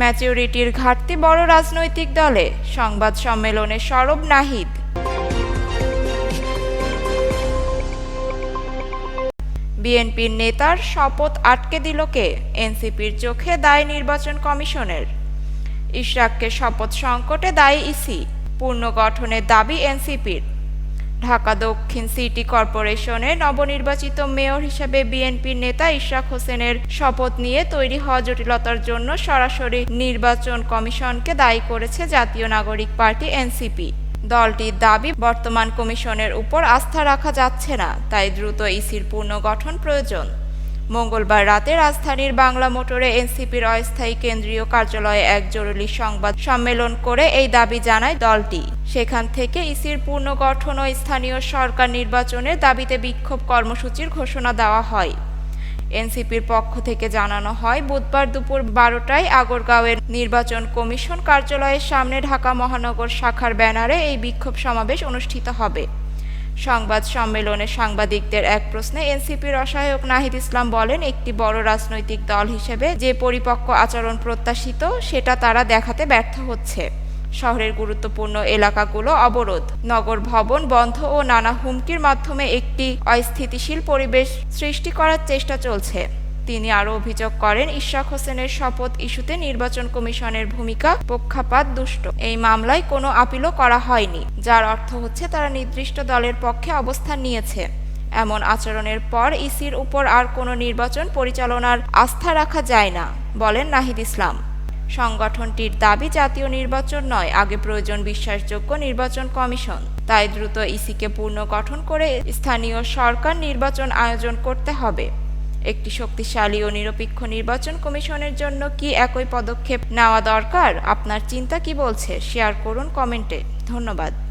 ম্যাচিউরিটির ঘাটতি বড় রাজনৈতিক দলে। সংবাদ সম্মেলনে সরব নাহিদ। বিএনপির নেতার শপথ আটকে দিল কে? এনসিপির চোখে দায় নির্বাচন কমিশনের। ইশরাককে শপথ সংকটে দায়ী ইসি। পুনর্গঠনের দাবি এনসিপির। ঢাকা দক্ষিণ সিটি কর্পোরেশনে নবনির্বাচিত মেয়র হিসেবে বিএনপির নেতা ইশরাক হোসেনের শপথ নিয়ে তৈরি হওয়া জটিলতার জন্য সরাসরি নির্বাচন কমিশনকে দায়ী করেছে জাতীয় নাগরিক পার্টি এনসিপি। দলটির দাবি, বর্তমান কমিশনের উপর আস্থা রাখা যাচ্ছে না, তাই দ্রুত ইসির পুনর্গঠন প্রয়োজন। মঙ্গলবার রাতে রাজধানীর বাংলা মোটরে এনসিপির অস্থায়ী কেন্দ্রীয় কার্যালয়ে এক জরুরি সংবাদ সম্মেলন করে এই দাবি জানায় দলটি। সেখান থেকে ইসির পুনর্গঠন ও স্থানীয় সরকার নির্বাচনের দাবিতে বিক্ষোভ কর্মসূচির ঘোষণা দেওয়া হয়। এনসিপির পক্ষ থেকে জানানো হয়, বুধবার দুপুর বারোটায় আগরগাঁওয়ের নির্বাচন কমিশন কার্যালয়ের সামনে ঢাকা মহানগর শাখার ব্যানারে এই বিক্ষোভ সমাবেশ অনুষ্ঠিত হবে। সংবাদ সম্মেলনে সাংবাদিকদের এক প্রশ্নে এনসিপির অসহায়ক নাহিদ ইসলাম বলেন, একটি বড় রাজনৈতিক দল হিসেবে যে পরিপক্ক আচরণ প্রত্যাশিত, সেটা তারা দেখাতে ব্যর্থ হচ্ছে। শহরের গুরুত্বপূর্ণ এলাকাগুলো অবরোধ। নগর ভবন বন্ধ ও নানা হুমকির মাধ্যমে একটি অস্থিতিশীল পরিবেশ সৃষ্টি করার চেষ্টা চলছে। তিনি আরও অভিযোগ করেন ইশরাক হোসেনের শপথ ইস্যুতে নির্বাচন কমিশনের ভূমিকা পক্ষাপাত দুষ্ট। এই মামলায় কোনো আপিলও করা হয়নি, যার অর্থ হচ্ছে তারা নির্দিষ্ট দলের পক্ষে অবস্থান নিয়েছে। এমন আচরণের পর ইসির উপর আর কোনো নির্বাচন পরিচালনার আস্থা রাখা যায় না, বলেন নাহিদ ইসলাম। সংগঠনটির দাবি, জাতীয় নির্বাচন নয়, আগে প্রয়োজন বিশ্বাসযোগ্য নির্বাচন কমিশন। তাই দ্রুত ইসিকে পুনর্গঠন করে স্থানীয় সরকার নির্বাচন আয়োজন করতে হবে। একটি শক্তিশালী ও নিরপেক্ষ নির্বাচন কমিশনের জন্য কি একই পদক্ষেপ নেওয়া দরকার? আপনার চিন্তা কি বলছে? শেয়ার করুন কমেন্টে। ধন্যবাদ।